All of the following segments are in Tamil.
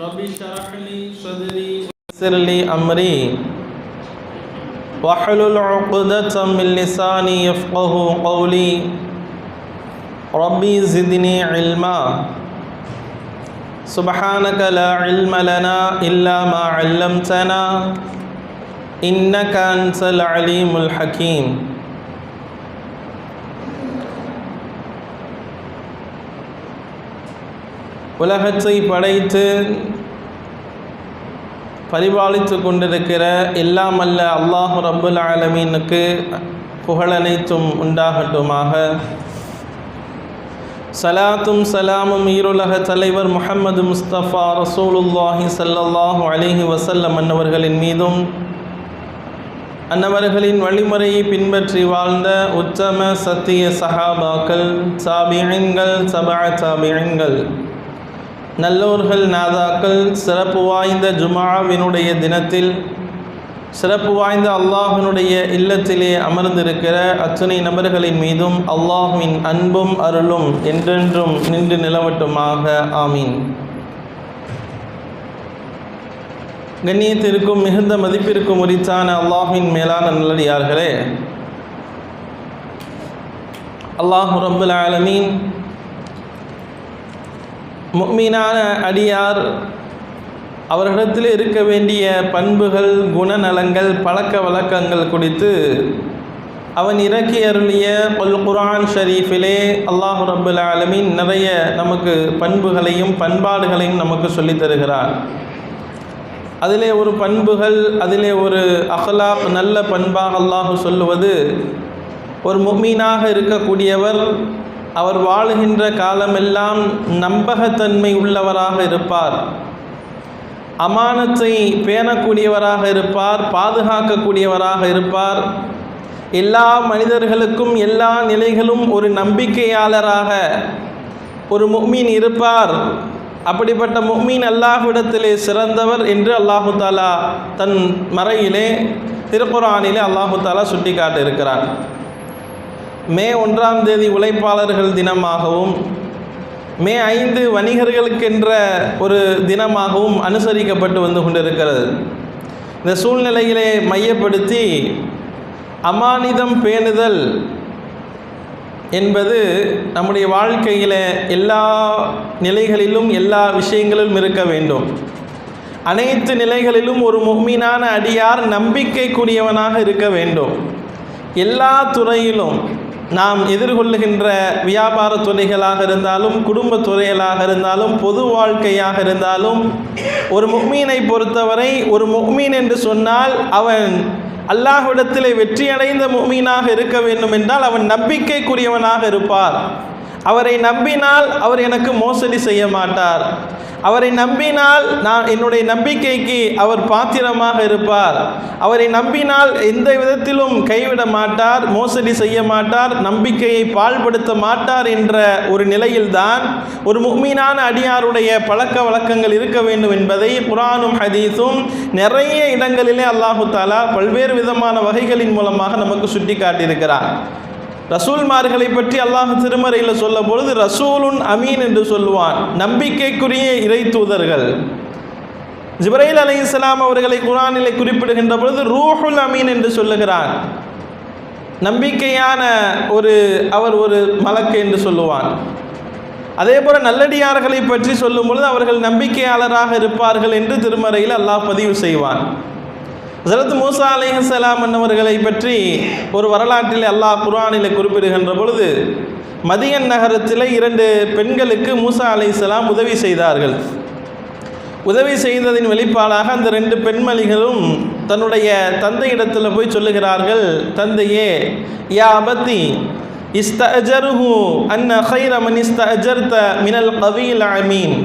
رب اشرح لي صدري ويسر لي أمري واحلل عقدة من لساني يفقه قولي ربي زدني علما سبحانك لا علم لنا إلا ما علمتنا إنك أنت العليم الحكيم உலகத்தை படைத்து பரிபாலித்து கொண்டிருக்கிற எல்லாம் அல்ல அல்லாஹு ரபுல் ஆலமீனுக்கு புகழனைத்தும் உண்டாகட்டுமாக. சலாத்தும் சலாமும் ஈருலக தலைவர் முஹம்மது முஸ்தபா ரசூலுல்லாஹி ஸல்லல்லாஹு அலிஹி வசல்லம் அன்னவர்களின் மீதும் அன்னவர்களின் வழிமுறையை பின்பற்றி வாழ்ந்த உத்தம சத்திய சஹாபாக்கள் சாபியங்கள் சபா சாபியங்கள் நல்லோர்கள் நாதாக்கள் சிறப்பு வாய்ந்த ஜுமாவினுடைய தினத்தில் சிறப்பு வாய்ந்த அல்லாஹினுடைய இல்லத்திலே அமர்ந்திருக்கிற அத்துணை நபர்களின் மீதும் அல்லாஹுவின் அன்பும் அருளும் என்றென்றும் நின்று நிலவட்டுமாக. ஆமீன். கண்ணியத்திற்கும் மிகுந்த மதிப்பிற்கும் உரித்தான அல்லாஹின் மேலான நல்லடியார்களே அல்லாஹு ரபுல் ஆலமீன் முக்மீனான அடியார் அவர்களிடத்தில் இருக்க வேண்டிய பண்புகள் குணநலங்கள் பழக்க வழக்கங்கள் குறித்து அவன் இறக்கி அருளிய பல் குரான் ஷரீஃபிலே அல்லாஹு ரபுல் ஆலமின் நிறைய நமக்கு பண்புகளையும் பண்பாடுகளையும் நமக்கு சொல்லித் தருகிறார். அதிலே ஒரு பண்புகள் அதிலே ஒரு அகலா நல்ல பண்பாக அல்லாஹு சொல்லுவது ஒரு முக்மீனாக இருக்கக்கூடியவர் அவர் வாழுகின்ற காலமெல்லாம் நம்பகத்தன்மை உள்ளவராக இருப்பார். அமானத்தை பேணக்கூடியவராக இருப்பார் பாதுகாக்கக்கூடியவராக இருப்பார். எல்லா மனிதர்களுக்கும் எல்லா நிலைகளும் ஒரு நம்பிக்கையாளராக ஒரு முக்மீன் இருப்பார். அப்படிப்பட்ட முக்மீன் அல்லாஹ்விடத்திலே சிறந்தவர் என்று அல்லாஹு தாலா தன் மறையிலே திருக்குறானிலே அல்லாஹு தாலா சுட்டி காட்டியிருக்கிறார் மே ஒன்றாம் தேதி உழைப்பாளர்கள் தினமாகவும் மே ஐந்து வணிகர்களுக்கென்ற ஒரு தினமாகவும் அனுசரிக்கப்பட்டு வந்து கொண்டிருக்கிறது. இந்த சூழ்நிலைகளை மையப்படுத்தி அமானிதம் பேணுதல் என்பது நம்முடைய வாழ்க்கையில் எல்லா நிலைகளிலும் எல்லா விஷயங்களிலும் இருக்க வேண்டும். அனைத்து நிலைகளிலும் ஒரு முக்மீனான அடியார் நம்பிக்கைக்குரியவனாக இருக்க வேண்டும். எல்லா துறையிலும் நாம் எதிர்கொள்ளுகின்ற வியாபார துறைகளாக இருந்தாலும் குடும்ப துறைகளாக இருந்தாலும் பொது வாழ்க்கையாக இருந்தாலும் ஒரு முக்மீனை பொறுத்தவரை ஒரு முக்மீன் என்று சொன்னால் அவன் அல்லாஹ்விடத்திலே வெற்றியடைந்த முக்மீனாக இருக்க வேண்டும் என்றால் அவன் நம்பிக்கைக்குரியவனாக இருப்பார். அவரை நம்பினால் அவர் எனக்கு மோசடி செய்ய மாட்டார். அவரை நம்பினால் நான் என்னுடைய நம்பிக்கைக்கு அவர் பாத்திரமாக இருப்பார். அவரை நம்பினால் எந்த விதத்திலும் கைவிட மாட்டார் மோசடி செய்ய மாட்டார் நம்பிக்கையை பால்படுத்த மாட்டார் என்ற ஒரு நிலையில்தான் ஒரு முக்மீனான அடியாருடைய பழக்க வழக்கங்கள் இருக்க வேண்டும் என்பதை குரானும் ஹதீஸும் நிறைய இடங்களிலே அல்லாஹு தாலா பல்வேறு விதமான வகைகளின் மூலமாக நமக்கு சுட்டி காட்டியிருக்கிறார் ரசூல்மார்களை பற்றி அல்லாஹ் திருமறையில் சொல்ல பொழுது ரசூலுன் அமீன் என்று சொல்லுவான். நம்பிக்கைக்குரிய இறை தூதர்கள். ஜிப்ரைல் அலி இஸ்லாம் அவர்களை குரானிலே குறிப்பிடுகின்ற பொழுது ரூஹுல் அமீன் என்று சொல்லுகிறான் நம்பிக்கையான ஒரு அவர் ஒரு மலக்கு என்று சொல்லுவான். அதே போல் நல்லடியார்களை பற்றி சொல்லும் பொழுது அவர்கள் நம்பிக்கையாளராக இருப்பார்கள் என்று திருமறையில் அல்லாஹ் பதிவு செய்வான். ஹசரத் மூசா அலிஹலாம் என்னவர்களை பற்றி ஒரு வரலாற்றில் அல்லாஹ் குரானில் குறிப்பிடுகின்ற பொழுது மதியன் நகரத்தில் இரண்டு பெண்களுக்கு மூசா அலிஸ்லாம் உதவி செய்தார்கள். உதவி செய்ததின் வெளிப்பாடாக அந்த ரெண்டு பெண்மணிகளும் தன்னுடைய தந்தையிடத்தில் போய் சொல்லுகிறார்கள் தந்தையே யா அபத்தி இஸ்தஜருஹு அன்ன ஹைரமன் இஸ்தஜர்த மினல் கவியில் அமீன்.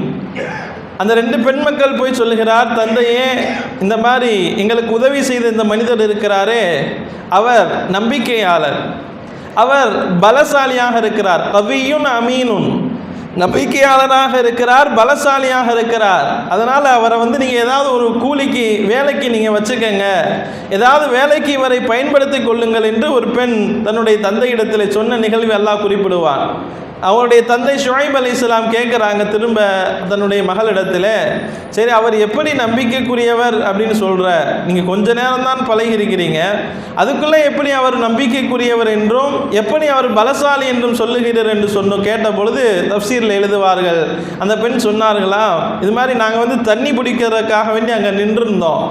அந்த ரெண்டு பெண் மக்கள் போய் சொல்லுகிறார் தந்தையே இந்த மாதிரி எங்களுக்கு உதவி செய்த இந்த மனிதர் இருக்கிறாரே அவர் நம்பிக்கையாளர். அவர் பலசாலியாக இருக்கிறார். கவியும் அமீனும் நம்பிக்கையாளராக இருக்கிறார் பலசாலியாக இருக்கிறார். அதனால் அவரை வந்து நீங்கள் ஏதாவது ஒரு கூலிக்கு வேலைக்கு நீங்கள் வச்சுக்கோங்க. ஏதாவது வேலைக்கு இவரை பயன்படுத்தி கொள்ளுங்கள் என்று ஒரு பெண் தன்னுடைய தந்தையிடத்தில் சொன்ன நிகழ்வு எல்லாம் குறிப்பிடுவார் அவருடைய தந்தை ஷுவைப் அலி இஸ்லாம் கேட்குறாங்க திரும்ப தன்னுடைய மகளிடத்தில் சரி அவர் எப்படி நம்பிக்கைக்குரியவர் அப்படின்னு சொல்கிற நீங்கள் கொஞ்ச நேரம் தான் பழகி இருக்கிறீங்க அதுக்குள்ளே எப்படி அவர் நம்பிக்கைக்குரியவர் என்றும் எப்படி அவர் பலசாலி என்றும் சொல்லுகிறார் என்று சொன்னோம் கேட்ட பொழுது தப்சீரில் எழுதுவார்கள். அந்த பெண் சொன்னார்களா இது மாதிரி நாங்கள் வந்து தண்ணி பிடிக்கிறதுக்காக வேண்டி அங்கே நின்றிருந்தோம்.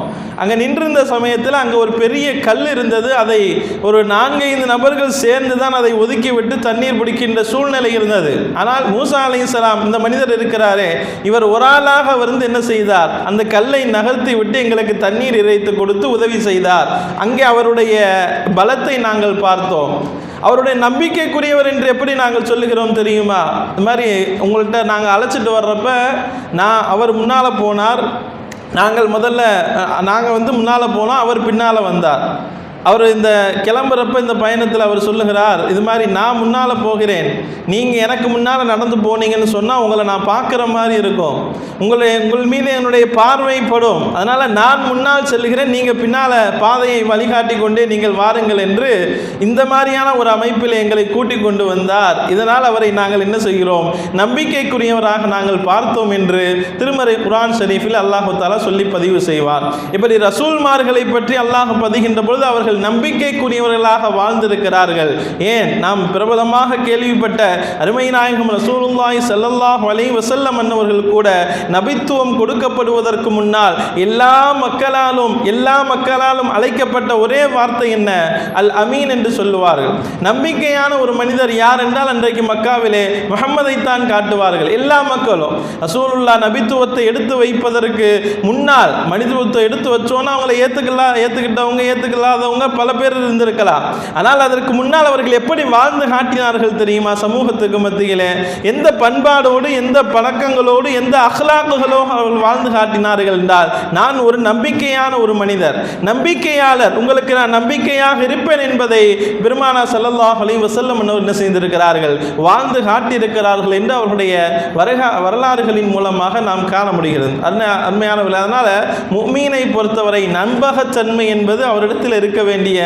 அங்கே நின்றிருந்த சமயத்தில் அங்கே ஒரு பெரிய கல் இருந்தது. அதை ஒரு நான்கைந்து நபர்கள் சேர்ந்து தான் அதை ஒதுக்கி விட்டு தண்ணீர் பிடிக்கின்ற சூழ்நிலை இருந்தது. ஆனால் மூசா அலைஹிஸ்ஸலாம் இந்த மனிதர் இருக்கிறாரே இவர் ஒரு ஆளாக வந்து என்ன செய்தார்? அந்த கல்லை நகர்த்தி விட்டு எங்களுக்கு தண்ணீர் இறைத்து கொடுத்து உதவி செய்தார். அங்கே அவருடைய பலத்தை நாங்கள் பார்த்தோம். அவருடைய நம்பிக்கைக்குரியவர் என்று எப்படி நாங்கள் சொல்லுகிறோம் தெரியுமா? இந்த மாதிரி உங்கள்கிட்ட நாங்கள் அழைச்சிட்டு வர்றப்ப நான் அவர் முன்னால் போனார். நாங்கள் முதல்ல நாங்கள் வந்து முன்னால் போனோம் அவர் பின்னால் வந்தார். அவர் இந்த கிளம்புறப்ப இந்த பயணத்தில் அவர் சொல்லுகிறார் இது மாதிரி நான் முன்னால் போகிறேன். நீங்கள் எனக்கு முன்னால் நடந்து போனீங்கன்னு சொன்னால் உங்களை நான் பார்க்குற மாதிரி இருக்கும். உங்களை உங்கள் மீது என்னுடைய பார்வைப்படும் அதனால் நான் முன்னால் செல்கிறேன் நீங்கள் பின்னால் பாதையை வழிகாட்டி கொண்டே நீங்கள் வாருங்கள் என்று இந்த மாதிரியான ஒரு அமைப்பில் எங்களை கூட்டிக் கொண்டு வந்தார். இதனால் அவரை நாங்கள் என்ன செய்கிறோம்? நம்பிக்கைக்குரியவராக நாங்கள் பார்த்தோம் என்று திருமறை குரான் ஷரீஃபில் அல்லாஹு தாலா சொல்லி பதிவு செய்வார். இப்படி ரசூல்மார்களை பற்றி அல்லாஹ் பதிகின்ற பொழுது அவர்கள் நம்பிக்கைக்குரியவர்களாக வாழ்ந்திருக்கிறார்கள். ஏன்? நாம் பிரபலமாக கேள்விப்பட்ட அருமை நாயகம் ரசூலுல்லாய் செல்லல்லாஹ் வலை வசல்லம் அன்னவர்கள் கூட நபித்துவம் கொடுக்கப்படுவதற்கு முன்னால் எல்லா மக்களாலும் எல்லா மக்களாலும் அழைக்கப்பட்ட ஒரே வார்த்தை என்ன? அல் அமீன் என்று சொல்லுவார்கள். நம்பிக்கையான ஒரு மனிதர் யார் என்றால் அன்றைக்கு மக்காவிலே முகம்மதைத்தான் காட்டுவார்கள். எல்லா மக்களும். ரசூலுல்லா நபித்துவத்தை எடுத்து வைப்பதற்கு முன்னால் மனிதத்துவத்தை எடுத்து வச்சோன்னா அவங்களை ஏற்றுக்கலாம் ஏற்றுக்கிட்டவங்க ஏற்றுக்கலாதவங்க பல பேர் இருந்திருக்கலாம். ஆனால் அதற்கு முன்னால் அவர்கள் எப்படி வாழ்ந்து காட்டினார்கள் தெரியுமா? சமூகத்துக்கு மத்தியில் எந்த பண்பாடோடு எந்த பழக்கங்களோடு எந்த அகலாக்குகளோடு அவர்கள் வாழ்ந்து காட்டினார்கள் என்றால் நான் ஒரு நம்பிக்கையான ஒரு மனிதர். நம்பிக்கையாளர். உங்களுக்கு நான் நம்பிக்கையாக இருப்பேன் என்பதை பெருமானா ஸல்லல்லாஹு அலி வசல்லம் என்ன செய்திருக்கிறார்கள்? வாழ்ந்து காட்டியிருக்கிறார்கள் என்று அவர்களுடைய வருக வரலாறுகளின் மூலமாக நாம் காண முடிகிறது. அருமை அருமையானவர்கள் அதனால் மீனை பொறுத்தவரை நம்பகத்தன்மை என்பது அவரிடத்தில் இருக்க வேண்டிய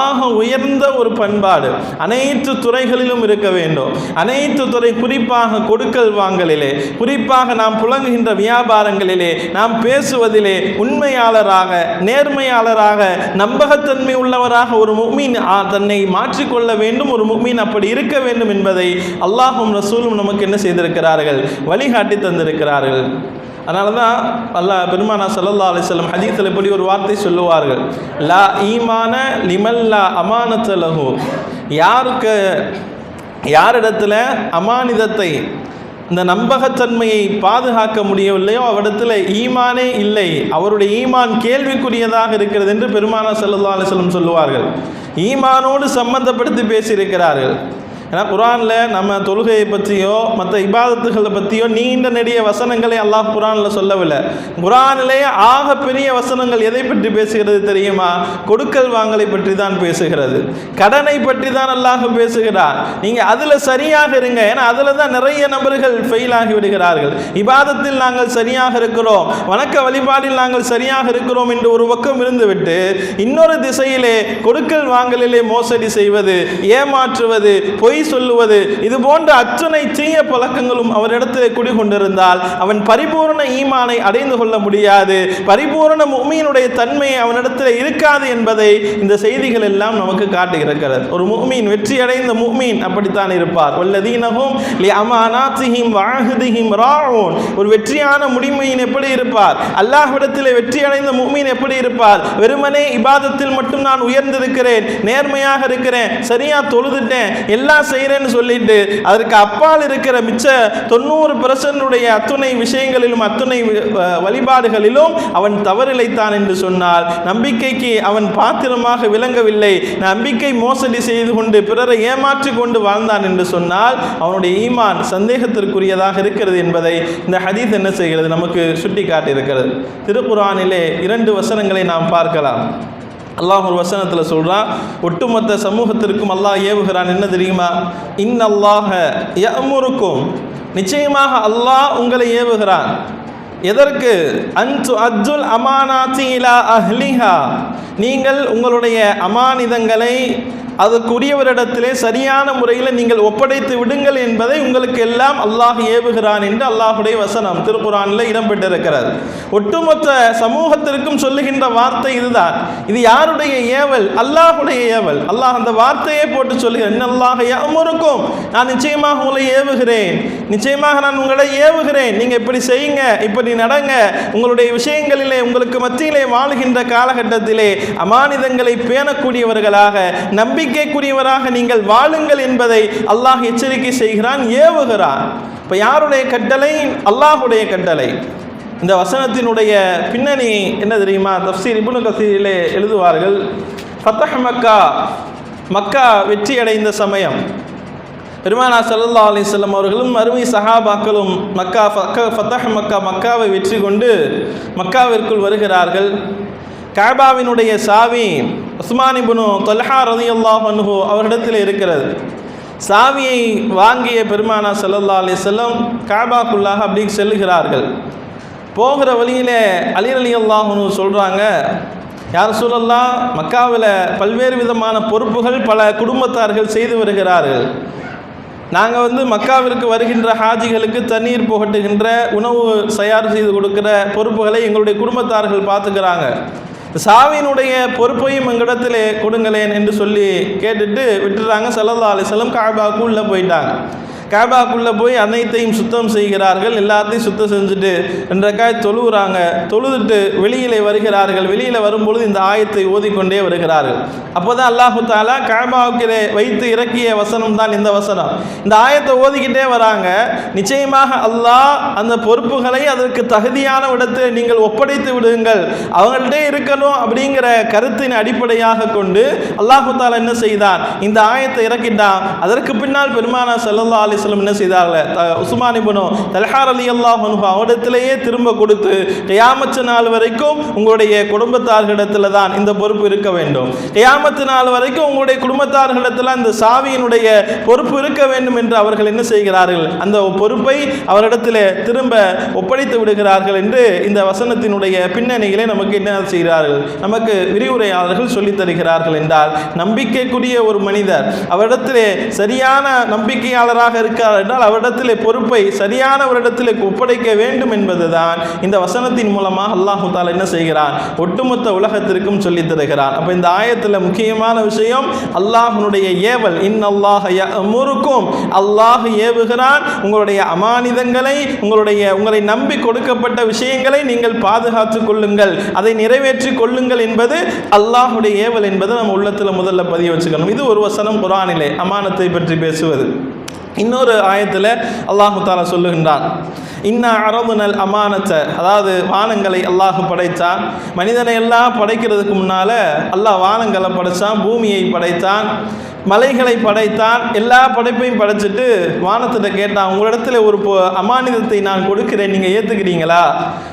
ஆக உயர்ந்த ஒரு பண்பாடு. அனைத்து துறைகளிலும் இருக்க வேண்டும். அனைத்து துறை குறிப்பாக கொடுக்கல் வாங்கலிலே குறிப்பாக நாம் புழங்குகின்ற வியாபாரங்களிலே நாம் பேசுவதிலே உண்மையாளராக நேர்மையாளராக நம்பகத்தன்மை உள்ளவராக ஒரு முக்மீன் தன்னை மாற்றிக்கொள்ள வேண்டும் ஒரு முக்மீன் அப்படி இருக்க வேண்டும் என்பதை அல்லாஹும் ரசூலும் நமக்கு என்ன செய்திருக்கிறார்கள்? வழிகாட்டி தந்திருக்கிறார்கள். அதனால தான் அல்லாஹ் பெருமானா சல்லா அலிஸ்லம் ஹதீத்தில் ஹதீஸில் இப்படி ஒரு வார்த்தை சொல்லுவார்கள். லா ஈமா அமான லிமல்லா அமானத்த யாருக்கு யாரிடத்துல அமானிதத்தை இந்த நம்பகத்தன்மையை பாதுகாக்க முடியவில்லையோ அவரிடத்தில் ஈமானே இல்லை. அவருடைய ஈமான் கேள்விக்குரியதாக இருக்கிறது என்று பெருமானா ஸல்லல்லாஹு அலைஹி சொல்லுவார்கள். ஈமானோடு சம்பந்தப்படுத்தி பேசியிருக்கிறார்கள். ஏன்னா குரானில் நம்ம தொழுகையை பற்றியோ மற்ற இபாதத்துகளை பற்றியோ நீண்ட நெடிய வசனங்களை அல்லாஹ் குரானில் சொல்லவில்லை. குரானிலேயே ஆக பெரிய வசனங்கள் எதை பற்றி பேசுகிறது தெரியுமா? கொடுக்கல் வாங்கலை பற்றி தான் பேசுகிறது. கடனை பற்றி தான் அல்லாஹ் பேசுகிறார். நீங்கள் அதில் சரியாக இருங்க. ஏன்னா அதில் தான் நிறைய நபர்கள் ஃபெயில் ஆகி விடுகிறார்கள். இபாதத்தில் நாங்கள் சரியாக இருக்கிறோம். வணக்க வழிபாடில் நாங்கள் சரியாக இருக்கிறோம் என்று ஒரு பக்கம் இருந்துவிட்டு இன்னொரு திசையிலே கொடுக்கல் வாங்கலிலே மோசடி செய்வது ஏமாற்றுவது பொய் பொய் சொல்லுவது. இது போன்ற அத்தனை தீய பழக்கங்களும் அவரிடத்தில் குடிகொண்டிருந்தால் அவன் பரிபூரண ஈமானை அடைந்து கொள்ள முடியாது. பரிபூரண முக்மீனுடைய தன்மை அவனிடத்தில் இருக்காது என்பதை இந்த செய்திகள் எல்லாம் நமக்கு காட்டுகிறது ஒரு முக்மீன் வெற்றி அடைந்த முக்மீன் அப்படித்தான் இருப்பார். வல்லதீனகும் அமானாத்திஹிம் வாஹிதிஹிம் ராഊன் ஒரு வெற்றியான முடிமையின் எப்படி இருப்பார்? அல்லாஹ்விடத்தில் வெற்றி அடைந்த முக்மீன் எப்படி இருப்பார்? வெறுமனே இபாதத்தில் மட்டும் நான் உயர்ந்திருக்கிறேன் நேர்மையாக இருக்கிறேன் சரியா தொழுதுட்டேன் எல்லா செய்கிறேன்னு சொல்லிட்டு அதற்கு அப்பால் இருக்கிற மிச்ச தொண்ணூறு பெர்சன்டுடைய அத்துணை விஷயங்களிலும் அத்துணை வழிபாடுகளிலும் அவன் தவறிழைத்தான் என்று சொன்னால் நம்பிக்கைக்கு அவன் பாத்திரமாக விளங்கவில்லை. நம்பிக்கை மோசடி செய்து கொண்டு பிறரை ஏமாற்றி கொண்டு வாழ்ந்தான் என்று சொன்னால் அவனுடைய ஈமான் சந்தேகத்திற்குரியதாக இருக்கிறது என்பதை இந்த ஹதீஸ் என்ன செய்கிறது? நமக்கு சுட்டி காட்டியிருக்கிறது திருக்குறானிலே இரண்டு வசனங்களை நாம் பார்க்கலாம். அல்லாஹ் ஒரு வசனத்தில் சொல்கிறான் ஒட்டுமொத்த சமூகத்திற்கும் அல்லாஹ் ஏவுகிறான் என்ன தெரியுமா? இன் அல்லாஹ யமுருக்கும் நிச்சயமாக அல்லாஹ் உங்களை ஏவுகிறான். எதற்கு? அன்சு அஜுல் அமானாத்தி இலா அஹ்லிஹா. நீங்கள் உங்களுடைய அமானிதங்களை அதற்குரியவரிடத்திலே சரியான முறையில் நீங்கள் ஒப்படைத்து விடுங்கள் என்பதை உங்களுக்கு எல்லாம் அல்லாஹ் ஏவுகிறான் என்று அல்லாஹுடைய வசனம் திருக்குறானில் இடம்பெற்றிருக்கிறது. ஒட்டுமொத்த சமூகத்திற்கும் சொல்லுகின்ற வார்த்தை இதுதான். இது யாருடைய ஏவல்? அல்லாஹுடைய ஏவல். அல்லாஹ் அந்த வார்த்தையை போட்டு சொல்லுகிறேன். அல்லாஹ் அமருக்கும் நான் நிச்சயமாக உங்களை ஏவுகிறேன். நிச்சயமாக நான் உங்களை ஏவுகிறேன். நீங்கள் இப்படி செய்யுங்க இப்படி நடங்க. உங்களுடைய விஷயங்களிலே உங்களுக்கு மத்தியிலே வாழுகின்ற காலகட்டத்திலே அமானிதங்களை பேணக்கூடியவர்களாக நம்பிக்கை நம்பிக்கைக்குரியவராக நீங்கள் வாழுங்கள் என்பதை அல்லாஹ் எச்சரிக்கை செய்கிறான் ஏவுகிறான். இப்போ யாருடைய கட்டளை? அல்லாஹுடைய கட்டளை. இந்த வசனத்தினுடைய பின்னணி என்ன தெரியுமா? தப்சீர் இபுனு கசீரிலே எழுதுவார்கள் ஃபத்தஹ் மக்கா. மக்கா வெற்றி அடைந்த சமயம். பெருமானா சல்லா அலிஸ்லம் அவர்களும் அருமை சஹாபாக்களும் மக்கா ஃபத்தஹ் மக்கா மக்காவை வெற்றி கொண்டு மக்காவிற்குள் வருகிறார்கள். காபாவினுடைய சாவி உஸ்மானிபுனு தொல்ஹா ரதி அல்லாஹு அவரிடத்தில் இருக்கிறது. சாவியை வாங்கிய பெருமானா சல்லல்லா செல்லம் காபாக்குள்ளாக அப்படி செல்லுகிறார்கள். போகிற வழியிலே அலி அலி அல்லாஹ்னு சொல்கிறாங்க யார் சொல்லலாம் மக்காவில் பல்வேறு விதமான பொறுப்புகள் பல குடும்பத்தார்கள் செய்து வருகிறார்கள். நாங்கள் வந்து மக்காவிற்கு வருகின்ற ஹாஜிகளுக்கு தண்ணீர் புகட்டுகின்ற உணவு தயார் செய்து கொடுக்கிற பொறுப்புகளை எங்களுடைய குடும்பத்தார்கள் பார்த்துக்கிறாங்க. சாவியினுடைய பொறுப்பையும் எங்களிடத்தில் கொடுங்களேன் என்று சொல்லி கேட்டுட்டு விட்டுறாங்க. சல்லல்லா அலிஸ்லம் காபாவுக்கு உள்ளே போயிட்டாங்க. கேபாக்குள்ளே போய் அனைத்தையும் சுத்தம் செய்கிறார்கள் எல்லாத்தையும் சுத்தம் செஞ்சுட்டு ரெண்டக்காய் தொழுகிறாங்க. தொழுதுட்டு வெளியிலே வருகிறார்கள். வெளியில் வரும்பொழுது இந்த ஆயத்தை ஓதிக்கொண்டே வருகிறார்கள். அப்போ தான் அல்லாஹு தாலா கேபாவுக்கிலே வைத்து இறக்கிய வசனம் தான் இந்த வசனம். இந்த ஆயத்தை ஓதிக்கிட்டே வராங்க. நிச்சயமாக அல்லாஹ் அந்த பொறுப்புகளை அதற்கு தகுதியான இடத்தில் நீங்கள் ஒப்படைத்து விடுங்கள். அவங்கள்ட்டே இருக்கணும் அப்படிங்கிற கருத்தின் அடிப்படையாக கொண்டு அல்லாஹு தாலா என்ன செய்தான்? இந்த ஆயத்தை இறக்கிட்டான். அதற்கு பின்னால் பெருமானா சல்லல்லா அலிஸ்லம் என்ன செய்தார்கள்? உஸ்மான் இப்னு தல்ஹார் அலி அல்லாஹ் அவரிடத்திலேயே திரும்ப கொடுத்து கையாமச்ச நாள் வரைக்கும் உங்களுடைய குடும்பத்தார்களிடத்தில் தான் இந்த பொறுப்பு இருக்க வேண்டும். கையாமத்து நாள் வரைக்கும் உங்களுடைய குடும்பத்தார்களிடத்தில் இந்த சாவியினுடைய பொறுப்பு இருக்க வேண்டும் என்று அவர்கள் என்ன செய்கிறார்கள்? அந்த பொறுப்பை அவரிடத்தில் திரும்ப ஒப்படைத்து விடுகிறார்கள் என்று இந்த வசனத்தினுடைய பின்னணியிலே நமக்கு என்ன செய்கிறார்கள்? நமக்கு விரிவுரையாளர்கள் சொல்லித் தருகிறார்கள் என்றால் நம்பிக்கைக்குரிய ஒரு மனிதர் அவரிடத்திலே சரியான நம்பிக்கையாளராக இருக்கிறார் என்றால் அவரிடத்திலே பொறுப்பை சரியானவரிடத்திலே ஒப்படைக்க வேண்டும் என்பதுதான். இந்த வசனத்தின் மூலமாக அல்லாஹு தாலா என்ன செய்கிறான் ஒட்டுமொத்த உலகத்திற்கும் சொல்லித் தருகிறான் அப்போ இந்த ஆயத்தில் முக்கியமான விஷயம் அல்லாஹனுடைய ஏவல் இன் அல்லாஹ் முறுக்கும் அல்லாஹ் ஏவுகிறான் உங்களுடைய அமானிதங்களை உங்களுடைய உங்களை நம்பி கொடுக்கப்பட்ட விஷயங்களை நீங்கள் பாதுகாத்துக் கொள்ளுங்கள். அதை நிறைவேற்றி கொள்ளுங்கள் என்பது அல்லாஹுடைய ஏவல் என்பதை நம்ம உள்ளத்தில் முதல்ல பதிய வச்சுக்கணும். இது ஒரு வசனம் குரானிலே அமானத்தை பற்றி பேசுவது. இன்னொரு ஆயத்தில் அல்லாஹு தாலா சொல்லுகின்றான். இன்னா அரபுனல் அமானத்தை. அதாவது வானங்களை அல்லாஹு படைத்தான் மனிதனை எல்லாம் படைக்கிறதுக்கு முன்னால் அல்லாஹ் வானங்களை படைத்தான் பூமியை படைத்தான். மலைகளை படைத்தான் எல்லா படைப்பையும் படைச்சிட்டு வானத்தில் கேட்டான் உங்களிடத்தில் ஒரு அமானிதத்தை நான் கொடுக்கிறேன். நீங்கள் ஏற்றுக்கிறீங்களா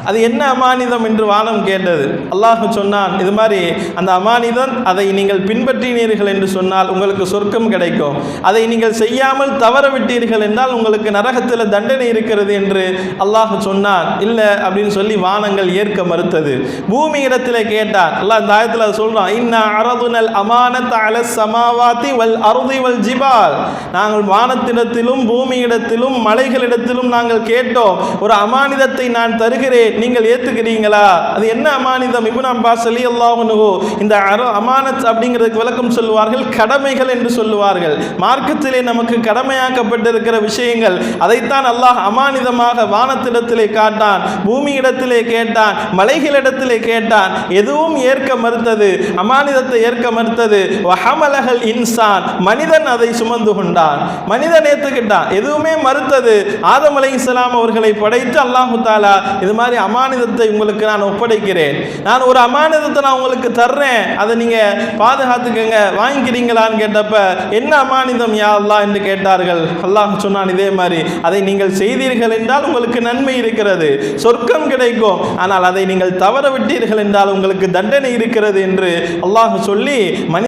அது என்ன அமானிதம் என்று வானம் கேட்டது. அல்லாஹ் சொன்னான் இது மாதிரி அந்த அமானிதம் அதை நீங்கள் பின்பற்றினீர்கள் என்று சொன்னால் உங்களுக்கு சொர்க்கம் கிடைக்கும். அதை நீங்கள் செய்யாமல் தவற விட்டீர்கள் என்றால் உங்களுக்கு நரகத்தில் தண்டனை இருக்கிறது என்று அல்லாஹ் சொன்னான். இல்லை அப்படின்னு சொல்லி வானங்கள் ஏற்க மறுத்தது. பூமி இடத்துல கேட்டான். அல்லாஹ் இந்த ஆயத்தில் சொல்கிறான் இன்ன அரதுனல் அமானத் அல சமாவாத்தி வல் அருதி வல் ஜிபால். நாங்கள் வானத்திடத்திலும் பூமியிடத்திலும் மலைகளிடத்திலும் நாங்கள் கேட்டோம் ஒரு அமானிதத்தை நான் தருகிறேன் நீங்கள் ஏத்துக்கிறீங்களா அது என்ன அமானிதம்? இப்னு அப்பாஸ் அலி அல்லாஹனுகோ இந்த அமானத் அப்படிங்கிறதுக்கு விளக்கம் சொல்லுவார்கள் கடமைகள் என்று சொல்லுவார்கள். மார்க்கத்திலே நமக்கு கடமையாக்கப்பட்டிருக்கிற விஷயங்கள் அதைத்தான் அல்லாஹ் அமானிதமாக வானத்திடத்திலே காட்டான் பூமியிடத்திலே கேட்டான் மலைகளிடத்திலே கேட்டான். எதுவும் ஏற்க மறுத்தது அமானிதத்தை ஏற்க மறுத்தது. வஹமலகல் இன்சான் மனிதன் அதை சுமந்து கொண்டான். மனிதன் ஏற்றுக்கிட்டான் எதுவுமே மறுத்தது. ஆதம் அலைஹிஸ்ஸலாம் அவர்களை படைத்து அல்லாஹு தாலா இது மாதிரி அமானிதத்தை உங்களுக்கு நான் ஒப்படைக்கிறேன். நான் ஒரு அமானிதத்தை நான் உங்களுக்கு தர்றேன். அதை நீங்க பாதுகாத்துக்கங்க. வாங்கிக்கிறீங்களான்னு கேட்டப்ப என்ன அமானிதம் யா அல்லா என்று கேட்டார்கள். அல்லாஹ் சொன்னான் இதே மாதிரி அதை நீங்கள் செய்தீர்கள் என்றால் உங்களுக்கு நன்மை இருக்கிறது. சொர்க்கம் கிடைக்கும். ஆனால் அதை நீங்கள் தவற விட்டீர்கள் என்றால் உங்களுக்கு தண்டனை இருக்கிறது என்று அல்லாஹ் சொல்லி மனித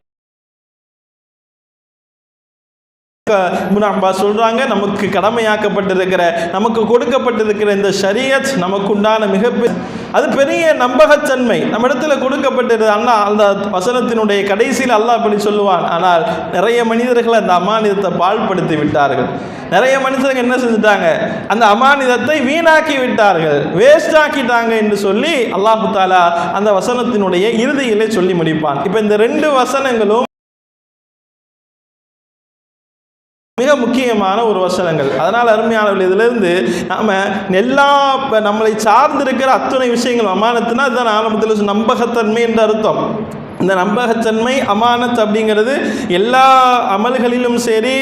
இப்னு சொல்கிறாங்க நமக்கு கடமையாக்கப்பட்டிருக்கிற நமக்கு கொடுக்கப்பட்டிருக்கிற இந்த ஷரியத் நமக்கு உண்டான மிகப்பெரிய அது பெரிய நம்பகத்தன்மை. நம்ம இடத்துல கொடுக்கப்பட்டிருது அண்ணா அந்த வசனத்தினுடைய கடைசியில் அல்லாஹ் அப்படி சொல்லுவான். ஆனால் நிறைய மனிதர்கள் அந்த அமானிதத்தை பாழ்படுத்தி விட்டார்கள். நிறைய மனிதர்கள் என்ன செஞ்சுட்டாங்க? அந்த அமானிதத்தை வீணாக்கி விட்டார்கள். வேஸ்ட் ஆக்கிட்டாங்க என்று சொல்லி அல்லாஹு தாலா அந்த வசனத்தினுடைய இறுதியிலே சொல்லி முடிப்பான். இப்போ இந்த ரெண்டு வசனங்களும் முக்கியமான ஒரு வசனங்கள். அதனால் அருமையானவர்கள் இதிலிருந்து நாம் எல்லா நம்மளை சார்ந்திருக்கிற அத்துணை விஷயங்கள் அமானத்துனா அதுதான் ஆரம்பத்தில் நம்பகத்தன்மை என்ற அர்த்தம். இந்த நம்பகத்தன்மை அமானத் அப்படிங்கிறது எல்லா அமல்களிலும் சரி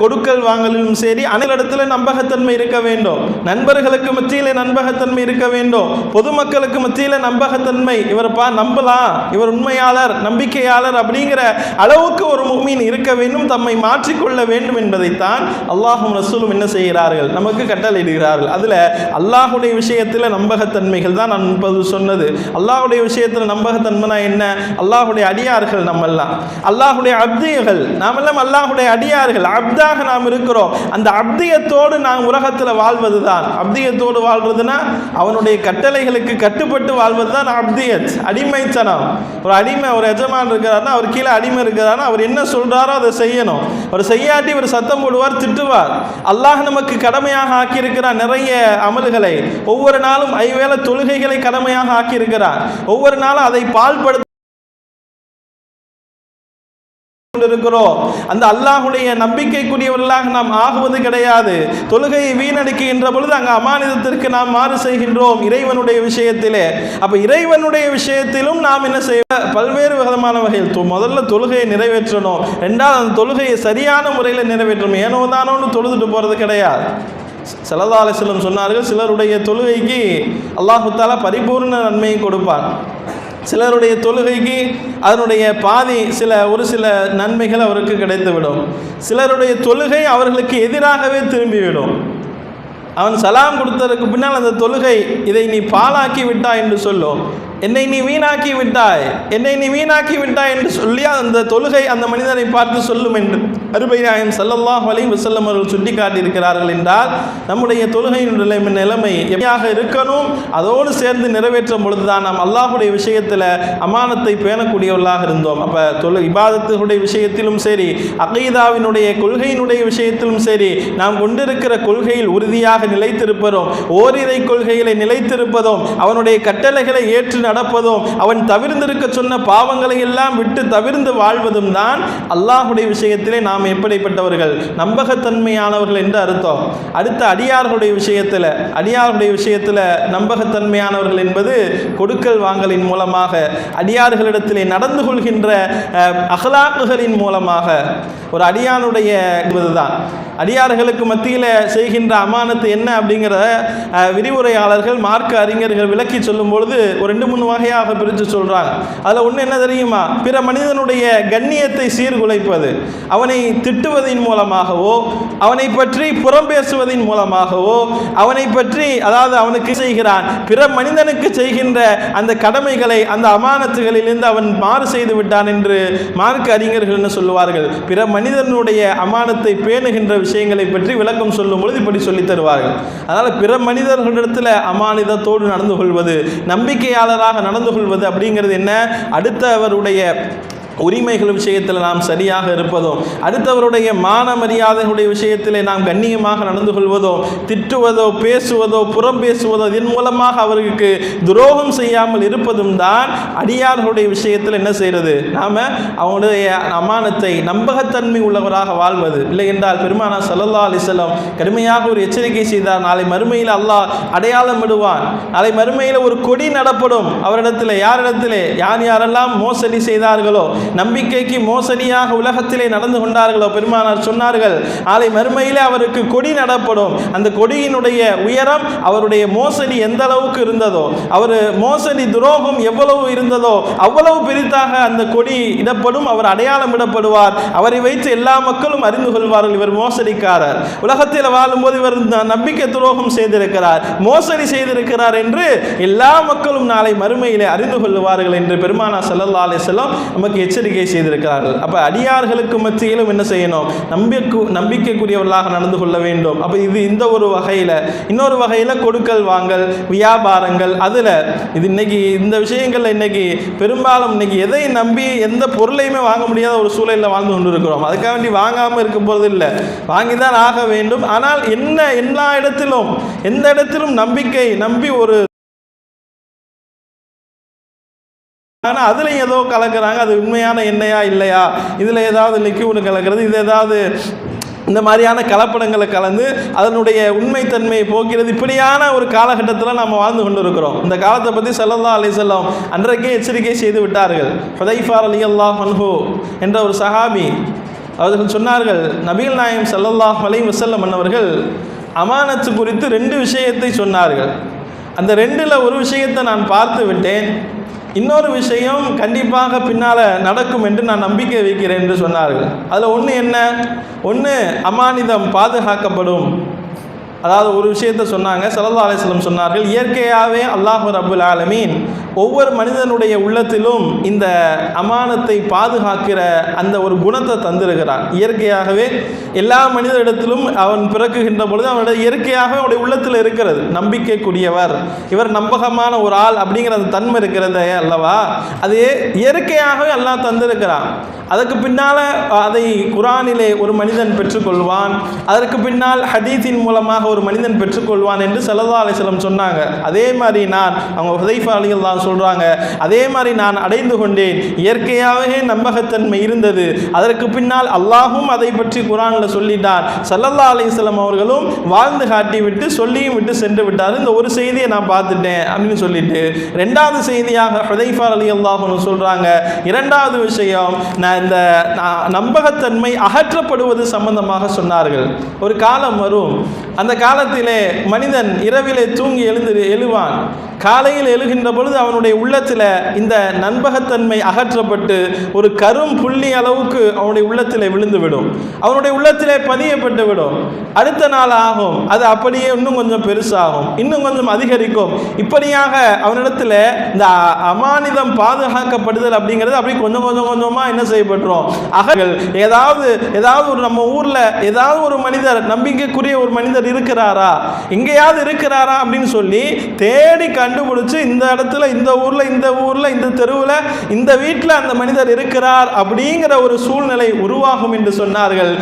கொடுக்கல் வாங்கலிலும் சரி அனைவரிடத்துல நம்பகத்தன்மை இருக்க வேண்டும். நண்பர்களுக்கு மத்தியில் நம்பகத்தன்மை இருக்க வேண்டும். பொதுமக்களுக்கு மத்தியில் நம்பகத்தன்மை. இவர் பா நம்பலாம். இவர் உண்மையாளர் நம்பிக்கையாளர் அப்படிங்கிற அளவுக்கு ஒரு முக்மீன் இருக்க வேண்டும் தம்மை மாற்றிக்கொள்ள வேண்டும் என்பதைத்தான் அல்லாஹும் ரசூலும் என்ன செய்கிறார்கள்? நமக்கு கட்டளையிடுகிறார்கள். அதில் அல்லாஹுடைய விஷயத்தில் நம்பகத்தன்மைகள் தான் நான் முன்பது சொன்னது. அல்லாஹுடைய விஷயத்தில் நம்பகத்தன்மைனா என்ன? அல்லாஹ் அல்லாஹுடைய அடியார்கள் நம்மெல்லாம். அல்லாஹுடைய அப்தியர்கள் நாமெல்லாம் அல்லாஹுடைய அடியார்கள். அப்தாக நாம் இருக்கிறோம். அந்த அப்தியத்தோடு நாம் உலகத்தில் வாழ்வது தான் அப்தியத்தோடு வாழ்றதுனா அவனுடைய கட்டளைகளுக்கு கட்டுப்பட்டு வாழ்வது தான் அப்தியத். அடிமைத்தனம். ஒரு அடிமை ஒரு எஜமான் இருக்கிறாருன்னா அவர் கீழே அடிமை இருக்கிறாருன்னா அவர் என்ன சொல்கிறாரோ அதை செய்யணும். அவர் செய்யாட்டி இவர் சத்தம் போடுவார் திட்டுவார். அல்லாஹ் நமக்கு கடமையாக ஆக்கியிருக்கிறார் நிறைய அமல்களை. ஒவ்வொரு நாளும் ஐவேளை தொழுகைகளை கடமையாக ஆக்கியிருக்கிறார் ஒவ்வொரு நாளும் அதை பால்படுத்த கொண்டிருக்கிறோம். அந்த அல்லாஹுடைய நம்பிக்கைக்குரியவர்களாக நாம் ஆகுவது கிடையாது. தொழுகையை வீணடிக்கின்ற பொழுது அங்கே அமானிதத்திற்கு நாம் மாறு செய்கின்றோம் இறைவனுடைய விஷயத்திலே. அப்ப இறைவனுடைய விஷயத்திலும் நாம் என்ன செய்ய பல்வேறு விதமான வகையில் தொ- முதல்ல தொழுகையை நிறைவேற்றணும். ரெண்டாவது அந்த தொழுகையை சரியான முறையில் நிறைவேற்றணும். ஏனோ தானோன்னு தொழுதுட்டு போறது கிடையாது. சல்லா சொன்னார்கள் சிலருடைய தொழுகைக்கு அல்லாஹு தாலா பரிபூர்ண நன்மையை கொடுப்பார் சிலருடைய தொழுகைக்கு அதனுடைய பாதி சில ஒரு சில நன்மைகள் அவருக்கு கிடைத்துவிடும். சிலருடைய தொழுகை அவர்களுக்கு எதிராகவே திரும்பிவிடும். அவன் சலாம் கொடுத்ததற்கு பின்னால் அந்த தொழுகை இதை நீ பாலாக்கி விட்டாய் என்று சொல்லும் என்னை நீ வீணாக்கி விட்டாய். என்னை நீ வீணாக்கி விட்டாய் என்று சொல்லி அந்த தொழுகை அந்த மனிதனை பார்த்து சொல்லும் என்று அருபை நாயம் சல்லல்லாஹ் அலைஹி வசல்லம் அவர்கள் சுட்டி காட்டியிருக்கிறார்கள் என்றால் நம்முடைய தொழுகையின் நிலைமை நிலைமை எப்படியாக இருக்கணும்? அதோடு சேர்ந்து நிறைவேற்றும் பொழுதுதான் நாம் அல்லாஹுடைய விஷயத்தில் அமானத்தை பேணக்கூடியவர்களாக இருந்தோம். அப்போ தொழு இபாதத்துடைய விஷயத்திலும் சரி அகைதாவினுடைய கொள்கையினுடைய விஷயத்திலும் சரி நாம் கொண்டிருக்கிற கொள்கையில் உறுதியாக நிலைத்திருப்பதும் ஓரிரை கொள்கைகளை நிலைத்திருப்பதும் அவனுடைய கட்டளைகளை ஏற்று நடப்பதும் அவன் தவிர்ந்திருக்க சொன்ன பாவங்களை எல்லாம் விட்டு தவிர்ந்து வாழ்வதும் தான் அல்லாஹுடைய விஷயத்திலே நாம் எப்படிப்பட்டவர்கள்? நம்பகத்தன்மையானவர்கள் என்று அர்த்தம். அடுத்த அடியார்களுடைய விஷயத்தில் அடியார்களுடைய விஷயத்தில் நம்பகத்தன்மையானவர்கள் என்பது கொடுக்கல் வாங்கலின் மூலமாக அடியார்களிடத்திலே நடந்து கொள்கின்ற அகலாக்குகளின் மூலமாக. ஒரு அடியானுடைய இதுதான் அடியார்களுக்கு மத்தியில் செய்கின்ற அமானத்து என்ன அப்படிங்கிற விரிவுரையாளர்கள் மார்க்க அறிஞர்கள் விளக்கி சொல்லும் பொழுது ஒரு ரெண்டு மூணு வகையாக பிரித்து சொல்கிறாங்க அதில் ஒன்று என்ன தெரியுமா? பிற மனிதனுடைய கண்ணியத்தை சீர்குலைப்பது. அவனை திட்டுவதன் மூலமாகவோ அவனை பற்றி புறம் பேசுவதன் மூலமாகவோ அவனை பற்றி அதாவது அவனுக்கு செய்கிறான்? பிற மனிதனுக்கு செய்கின்ற அந்த கடமைகளை அந்த அமானத்துகளிலிருந்து அவன் மாறு செய்து விட்டான் என்று மார்க்க அறிஞர்கள் என்ன சொல்லுவார்கள்? பிற மனிதனுடைய அமானத்தை பேணுகின்ற விஷயங்களை பற்றி விளக்கம் சொல்லும் பொழுது இப்படி சொல்லி தருவார்கள். அதனால் பிற மனிதர்களிடத்தில் அமானிதத்தோடு நடந்து கொள்வது நம்பிக்கையாளராக நடந்து கொள்வது அப்படிங்கிறது என்ன? அடுத்தவருடைய உரிமைகள் விஷயத்தில் நாம் சரியாக இருப்பதும் அடுத்தவருடைய மான மரியாதைகளுடைய விஷயத்திலே நாம் கண்ணியமாக நடந்து கொள்வதோ திட்டுவதோ பேசுவதோ புறம் பேசுவதோ இதன் மூலமாக அவருக்கு துரோகம் செய்யாமல் இருப்பதும் தான் அடியார்களுடைய விஷயத்தில் என்ன செய்கிறது நாம் அவங்களுடைய அமானத்தை நம்பகத்தன்மை உள்ளவராக வாழ்வது. இல்லை என்றால் பெருமானா சல்லல்லா அலிசல்லாம் கடுமையாக ஒரு எச்சரிக்கை செய்தார் நாளை மறுமையில் அல்லாஹ் அடையாளம் விடுவான் நாளை மறுமையில் ஒரு கொடி நடப்படும். அவரிடத்தில் யாரிடத்திலே யார் யாரெல்லாம் மோசடி செய்தார்களோ நம்பிக்கைக்கு மோசடியாக உலகத்திலே நடந்து கொண்டார்களோ பெருமானார் சொன்னார்கள் நாளை மறுமையிலே அவருக்கு கொடி நடப்படும். அந்த கொடியினுடைய உயரம் அவருடைய மோசடி எந்த அளவுக்கு இருந்ததோ அவர் மோசடி துரோகம் எவ்வளவு இருந்ததோ அவ்வளவு பெரிதாக அந்த கொடி இடப்படும் அவர் அடையாளம் இடப்படுவார். அவரை வைத்து எல்லா மக்களும் அறிந்து கொள்வார்கள் இவர் மோசடிக்காரர். உலகத்தில் வாழும்போது இவர் நம்பிக்கை துரோகம் செய்திருக்கிறார். மோசடி செய்திருக்கிறார் என்று எல்லா மக்களும் நாளை மறுமையிலே அறிந்து கொள்வார்கள் என்று பெருமானா ஸல்லல்லாஹு செல்லம் நமக்கு எச்சரிக்கை செய்திருக்கிறார்கள். அப்போ அடியார்களுக்கு மத்தியிலும் என்ன செய்யணும்? நம்பிக்கு நம்பிக்கைக்குரியவர்களாக நடந்து கொள்ள வேண்டும். அப்போ இது இந்த ஒரு வகையில். இன்னொரு வகையில் கொடுக்கல் வாங்கல் வியாபாரங்கள். அதில் இது இன்னைக்கு இந்த விஷயங்களில் இன்னைக்கு பெரும்பாலும் இன்னைக்கு எதை நம்பி எந்த பொருளையுமே வாங்க முடியாத ஒரு சூழலில் வாழ்ந்து கொண்டு இருக்கிறோம் அதுக்காக வேண்டி வாங்காமல் இருக்க போகிறது இல்லை. வாங்கி தான் ஆக வேண்டும். ஆனால் என்ன எல்லா இடத்திலும் எந்த இடத்திலும் நம்பிக்கை நம்பி ஒரு ஆனால் அதுலேயும் ஏதோ கலக்கிறாங்க. அது உண்மையான எண்ணெயா இல்லையா? இதில் ஏதாவது லிக்யூடு கலக்கிறது இது ஏதாவது இந்த மாதிரியான கலப்படங்களை கலந்து அதனுடைய உண்மைத்தன்மையை போக்கிறது இப்படியான ஒரு காலகட்டத்தில் நம்ம வாழ்ந்து கொண்டு இருக்கிறோம் இந்த காலத்தை பற்றி செல்லல்லாஹ அலை செல்லம் அன்றைக்கே எச்சரிக்கை செய்து விட்டார்கள். ஹுதைஃபார் அலி அல்லா மன்ஹோ என்ற ஒரு சஹாபி அவர்கள் சொன்னார்கள் நபீல் நாயம் ஸல்லல்லாஹு அலைஹி வசல்லம் மன்னவர்கள் அமானத்து குறித்து ரெண்டு விஷயத்தை சொன்னார்கள். அந்த ரெண்டில் ஒரு விஷயத்தை நான் பார்த்து விட்டேன். இன்னொரு விஷயம் கண்டிப்பாக பின்னால் நடக்கும் என்று நான் நம்பிக்கை வைக்கிறேன் என்று சொன்னார்கள். அதில் ஒன்று என்ன? ஒன்று அமானிதம் பாதுகாக்கப்படும். அதாவது ஒரு விஷயத்தை சொன்னாங்க சல்லா அலிஸ்லம் சொன்னார்கள் இயற்கையாகவே அல்லாஹு ரபுல் ஆலமீன் ஒவ்வொரு மனிதனுடைய உள்ளத்திலும் இந்த அமானத்தை பாதுகாக்கிற அந்த ஒரு குணத்தை தந்திருக்கிறான் இயற்கையாகவே எல்லா மனிதரிடத்திலும் அவன் பிறக்குகின்ற பொழுது அவனுடைய இயற்கையாக அவனுடைய உள்ளத்தில் இருக்கிறது. நம்பிக்கைக்குரியவர். இவர் நம்பகமான ஒரு ஆள் அப்படிங்கிற அந்த தன்மை இருக்கிறதே அல்லவா? அது இயற்கையாகவே எல்லாம் தந்திருக்கிறான். அதற்கு பின்னால் அதை குரானிலே ஒரு மனிதன் பெற்றுக்கொள்வான். அதற்கு பின்னால் ஹதீஸின் மூலமாக ஒரு மனிதன் பெற்றுக்கொள்வான் என்று சல்லா அலிஸ்லம் சொன்னாங்க. அதே மாதிரி நான் அவங்க ஹுதைஃபா அலிகள் தான் சொல்கிறாங்க அதே மாதிரி நான் அடைந்து கொண்டேன். இயற்கையாகவே நம்பகத்தன்மை இருந்தது. அதற்கு பின்னால் அல்லாஹும் அதை பற்றி குரானில் சொல்லிட்டார். சல்லல்லா அலிஸ்லம் அவர்களும் வாழ்ந்து காட்டி விட்டு சொல்லியும் விட்டு சென்று விட்டார் இந்த ஒரு செய்தியை நான் பார்த்துட்டேன் அப்படின்னு சொல்லிட்டு ரெண்டாவது செய்தியாக ஹுதைஃபா அலி அல்லாஹ்னு சொல்கிறாங்க இரண்டாவது விஷயம் நான் இந்த நம்பகத்தன்மை அகற்றப்படுவது சம்பந்தமாக சொன்னார்கள். ஒரு காலம் வரும். அந்த காலத்திலே மனிதன் இரவிலே தூங்கி எழுந்து எழுவான். காலையில் எழுகின்ற பொழுது அவனுடைய உள்ளத்தில் இந்த நண்பகத்தன்மை அகற்றப்பட்டு ஒரு கரும் புள்ளி அளவுக்கு அவனுடைய உள்ளத்தில் விழுந்து விடும் அவனுடைய உள்ளத்திலே பதியப்பட்டு விடும் அடுத்த நாள் ஆகும். அது அப்படியே இன்னும் கொஞ்சம் பெருசாகும். இன்னும் கொஞ்சம் அதிகரிக்கும். இப்படியாக அவனிடத்தில் இந்த அமானிதம் பாதுகாக்கப்படுதல் அப்படிங்கிறது அப்படி கொஞ்சம் கொஞ்சம் கொஞ்சமாக என்ன செய்யப்பட்டுரும். அகல் ஏதாவது ஏதாவது ஒரு நம்ம ஊரில் ஏதாவது ஒரு மனிதர் நம்பிக்கைக்குரிய ஒரு மனிதர் இருக்கு இருக்கிறாரா? எங்கேயாவது இருக்கிறாரா அப்படின்னு சொல்லி தேடி கண்டுபிடிச்சு இந்த இடத்துல இந்த ஊரில் இந்த ஊரில் இந்த தெருவில் இந்த வீட்டில் அந்த மனிதர் இருக்கிறார் அப்படிங்கிற ஒரு சூழ்நிலை உருவாகும் என்று சொன்னார்கள்.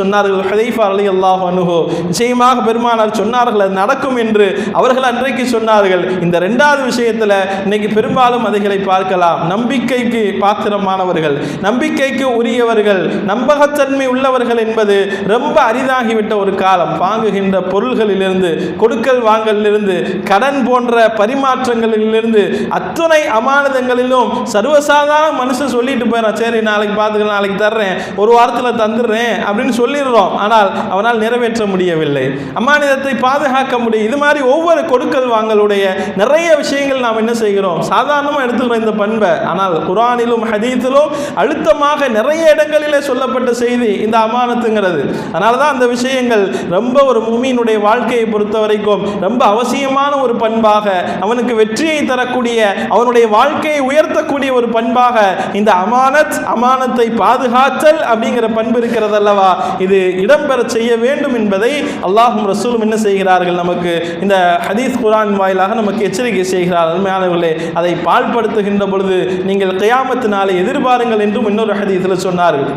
சொன்னார்கள். ஹதைஃபா அலி அல்லாஹ் அனுகோ நிச்சயமாக பெருமானார் சொன்னார்கள் அது நடக்கும் என்று அவர்கள் அன்றைக்கு சொன்னார்கள். இந்த ரெண்டாவது விஷயத்தில் இன்னைக்கு பெரும்பாலும் அதைகளை பார்க்கலாம். நம்பிக்கைக்கு பாத்திரமானவர்கள் நம்பிக்கைக்கு உரியவர்கள் நம்பகத்தன்மை உள்ளவர்கள் என்பது ரொம்ப அரிதாகிவிட்ட ஒரு காலம். வாங்குகின்ற பொருள்களிலிருந்து கொடுக்கல் வாங்கலிலிருந்து கடன் போன்ற பரிமாற்றங்களிலிருந்து அத்துணை அமானதங்களிலும் சர்வசாதாரண மனுஷன் சொல்லிட்டு போயிடறான் சரி நாளைக்கு பார்த்துக்கலாம் நாளைக்கு தர்றேன் ஒரு வாரத்தில் தந்துடுறேன் அப்படின்னு சொல்லிடுறோம். ஆனால் அவனால் நிறைவேற்ற முடியவில்லை. அம்மானிதத்தை பாதுகாக்க முடியும். இது மாதிரி ஒவ்வொரு கொடுக்கல் வாங்கலுடைய நிறைய விஷயங்கள் நாம் என்ன செய்கிறோம்? சாதாரணமாக எடுத்துக்கிறோம் இந்த பண்பை. ஆனால் குரானிலும் ஹதீத்திலும் அழுத்தமாக நிறைய இடங்களிலே சொல்லப்பட்ட செய்தி இந்த அமானத்துங்கிறது. அதனால தான் அந்த விஷயங்கள் ரொம்ப ஒரு முமீனுடைய வாழ்க்கையை பொறுத்த வரைக்கும் ரொம்ப அவசியமான ஒரு பண்பாக அவனுக்கு வெற்றியை தரக்கூடிய அவனுடைய வாழ்க்கையை உயர்த்தக்கூடிய ஒரு பண்பாக இந்த அமானத் அமானத்தை பாதுகாத்தல் அப்படிங்கிற பண்பு இருக்கிறது அல்லவா இது இடம்பெற செய்ய வேண்டும் என்பதை அல்லாஹும் ரசூலும் என்ன செய்கிறார்கள்? நமக்கு இந்த ஹதீஸ் குரான் வாயிலாக நமக்கு எச்சரிக்கை செய்கிறார் அருமையானவர்களே அதை பால்படுத்துகின்ற பொழுது நீங்கள் கியாமத்து நாளை எதிர்பாருங்கள் என்றும் இன்னொரு ஹதீஸில் சொன்னார்கள்.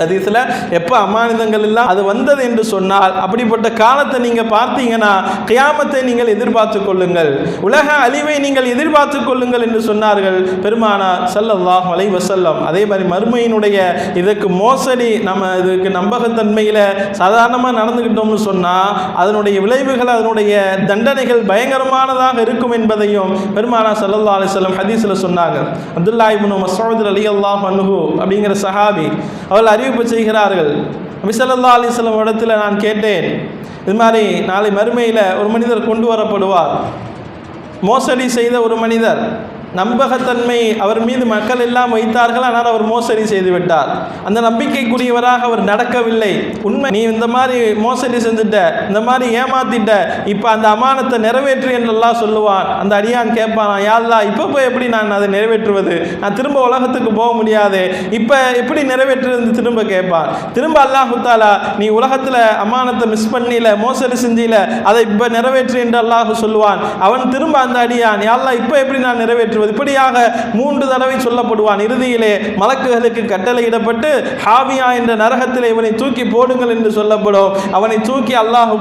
ஹதீஸில் எப்போ அமானிதங்கள் எல்லாம் அது வந்தது என்று சொன்னால் அப்படிப்பட்ட காலத்தை நீங்கள் பார்த்தீங்கன்னா கியாமத்தை நீங்கள் எதிர்பார்த்து கொள்ளுங்கள். உலக அழிவை நீங்கள் எதிர்பார்த்து கொள்ளுங்கள் என்று சொன்னார்கள் பெருமானார் ஸல்லல்லாஹு வலை வசல்லம் அதே மாதிரி மறுமையினுடைய இதற்கு மோசடி நம்ம இதுக்கு நம்பகத்தன்மையில் சாதாரணமாக நடந்துக்கிட்டோம்னு சொன்னால் அதனுடைய விளைவுகள் அதனுடைய தண்டனைகள் பயங்கரமானதாக இருக்கும் என்பதையும் பெருமானார் ஸல்லல்லாஹு அலைஹி வஸல்லம் ஹதீஸில் சொன்னாங்க. அப்துல்லா இப்னு அலி அல்லாஹ் அனுகு அப்படிங்கிற சஹாபி அவர்கள் அறிவிப்பு செய்கிறார்கள். நபிசல்லா அலிஸ்லம் இடத்துல நான் கேட்டேன் இது மாதிரி நாளை மறுமையில் ஒரு மனிதர் கொண்டு வரப்படுவார். மோசடி செய்த ஒரு மனிதர் நம்பகத்தன்மை அவர் மீது மக்கள் எல்லாம் வைத்தார்கள் ஆனால் அவர் மோசடி செய்து விட்டார் அந்த நம்பிக்கைக்குரியவராக அவர் நடக்கவில்லை. உண்மை நீ இந்த மாதிரி மோசடி செஞ்சுட்ட இந்த மாதிரி ஏமாத்திட்ட இப்போ அந்த அமானத்தை நிறைவேற்று என்றெல்லாம் சொல்லுவான். அந்த அடியான் கேட்பான் யாழ்லா இப்போ போய் எப்படி நான் அதை நிறைவேற்றுவது? நான் திரும்ப உலகத்துக்கு போக முடியாது. இப்போ எப்படி நிறைவேற்றுறது திரும்ப கேட்பான். திரும்ப அல்லாஹு தாலா நீ உலகத்தில் அமானத்தை மிஸ் பண்ணில மோசடி செஞ்சில அதை இப்போ நிறைவேற்று என்று அல்லாஹ் சொல்லுவான். அவன் திரும்ப அந்த அடியான் யாழ்லா இப்போ எப்படி நான் நிறைவேற்றுவது இப்படியாக மூன்று தடவை சொல்லப்படுவான். இறுதியிலே மலக்குகளுக்கு கட்டளையிடப்பட்டு ஹாவியா என்ற நரகத்தில் இவனை தூக்கி போடுங்கள் என்று சொல்லப்படும். அவனை தூக்கி அல்லாஹு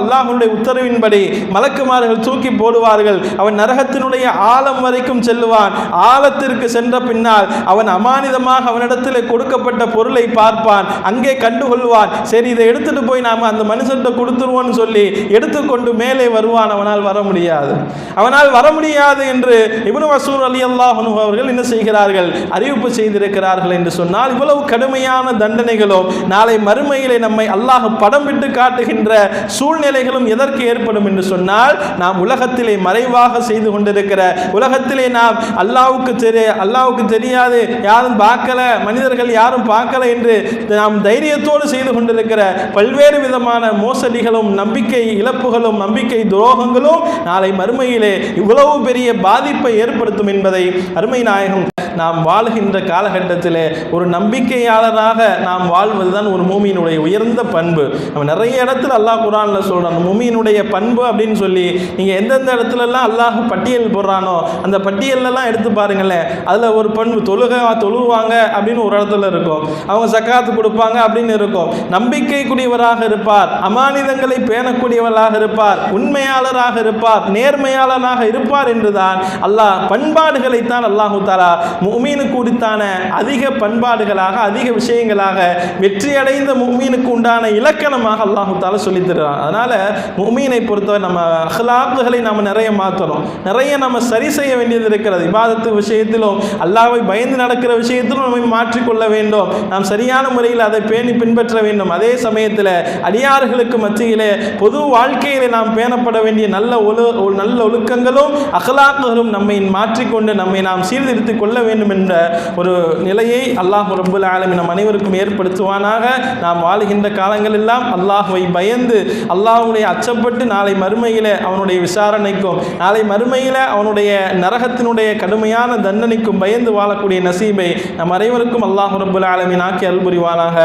அல்லாஹுடைய உத்தரவின்படி மலக்குமார்கள் தூக்கி போடுவார்கள். அவன் நரகத்தினுடைய ஆழம் வரைக்கும் செல்லுவான். ஆழத்திற்கு சென்ற பின்னால் அவன் அமானிதமாக அவனிடத்தில் கொடுக்கப்பட்ட பொருளை பார்ப்பான். அங்கே கண்டுகொள்வான். சரி இதை எடுத்துட்டு போய் நாம அந்த மனுஷன்கிட்ட கொடுத்துருவோம்னு சொல்லி எடுத்துக்கொண்டு மேலே வருவான். அவனால் வர முடியாது. அவனால் வர முடியாது என்று இப்னு மசூர் அலி அல்லாஹனு அவர்கள் என்ன செய்கிறார்கள்? அறிவிப்பு செய்திருக்கிறார்கள் என்று சொன்னால் இவ்வளவு கடுமையான தண்டனைகளும் நாளை மறுமையிலே நம்மை அல்லாஹ் படம் விட்டு காட்டுகின்ற சூழ்நிலைகளும் எதற்கு ஏற்படும் என்று சொன்னால் நாம் உலகத்திலே மறைவாக செய்து கொண்டிருக்கிற உலகத்திலே நாம் அல்லாவுக்கு தெரிய அல்லாவுக்கு தெரியாது யாரும் பார்க்கல மனிதர்கள் யாரும் பார்க்கல என்று நாம் தைரியத்தோடு செய்து கொண்டிருக்கிற பல்வேறு விதமான மோசடிகளும் நம்பிக்கை இழப்புகளும் நம்பிக்கை துரோகங்களும் நாளை மறுமையிலே இவ்வளவு பெரிய பாதிப்பை ஏற்படுத்தும் என்பதை அருமை நாயகம் நாம் வாழ்கின்ற காலகட்டத்தில் ஒரு நம்பிக்கையாளராக நாம் வாழ்வதுதான் ஒரு மூமியினுடைய உயர்ந்த பண்பு. நம்ம நிறைய இடத்துல அல்லாஹ் குரானில் சொல்கிறான் மூமியினுடைய பண்பு அப்படின்னு சொல்லி நீங்கள் எந்தெந்த இடத்துலலாம் அல்லாஹ் பட்டியல் போடுறானோ அந்த பட்டியலெல்லாம் எடுத்து பாருங்களேன் அதில் ஒரு பண்பு தொழுக தொழுவாங்க அப்படின்னு ஒரு இடத்துல இருக்கும். அவங்க சக்காத்து கொடுப்பாங்க அப்படின்னு இருக்கும். நம்பிக்கைக்குரியவராக இருப்பார் அமானிதங்களை பேணக்கூடியவராக இருப்பார் உண்மையாளராக இருப்பார் நேர்மையாளராக இருப்பார் என்றுதான் அல்லாஹ் பண்பாடுகளைத்தான் அல்லாஹு தாலா முமீனுக்கு உரித்தான அதிக பண்பாடுகளாக அதிக விஷயங்களாக வெற்றியடைந்த முமீனுக்கு உண்டான இலக்கணமாக அல்லாஹு தாலா சொல்லி தருகிறான். அதனால் முமீனை பொறுத்தவரை நம்ம அஹ்லாக்குகளை நாம் நிறைய மாற்றணும். நிறைய நம்ம சரி செய்ய வேண்டியது இருக்கிறது. விவாதத்து விஷயத்திலும் அல்லாவை பயந்து நடக்கிற விஷயத்திலும் நம்மை மாற்றிக்கொள்ள வேண்டும். நாம் சரியான முறையில் அதை பேணி பின்பற்ற வேண்டும். அதே சமயத்தில் அடியார்களுக்கு மத்தியிலே பொது வாழ்க்கையிலே நாம் பேணப்பட வேண்டிய நல்ல ஒழு நல்ல ஒழுக்கங்களும் அகலாக்குகளும் நம்மை மாற்றிக்கொண்டு நம்மை நாம் சீர்திருத்திக் கொள்ள வேண்டும் என்ற ஒரு நிலையை அல்லாஹ் ரபுல் ஆலமி நம் அனைவருக்கும் ஏற்படுத்துவானாக. நாம் வாழுகின்ற காலங்களெல்லாம் அல்லாஹுவை பயந்து அல்லாஹுடைய அச்சப்பட்டு நாளை மறுமையில் அவனுடைய விசாரணைக்கும் நாளை மறுமையில் அவனுடைய நரகத்தினுடைய கடுமையான தண்டனைக்கும் பயந்து வாழக்கூடிய நசீபை நம் அனைவருக்கும் அல்லாஹ் ரபுல் ஆலமீன் ஆக்கி அல்புரிவானாக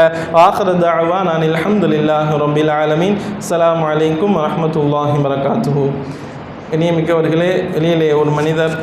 ஆஹிர தஅவா நான் அல்ஹம்துலில்லாஹி ரப்பில் ஆலமீன். அஸ்ஸலாமு அலைக்கும் வரஹ்மத்துல்லாஹி வரகாத்துஹு இனியமிக்கவர்களே வெளியிலே ஒரு மனிதர்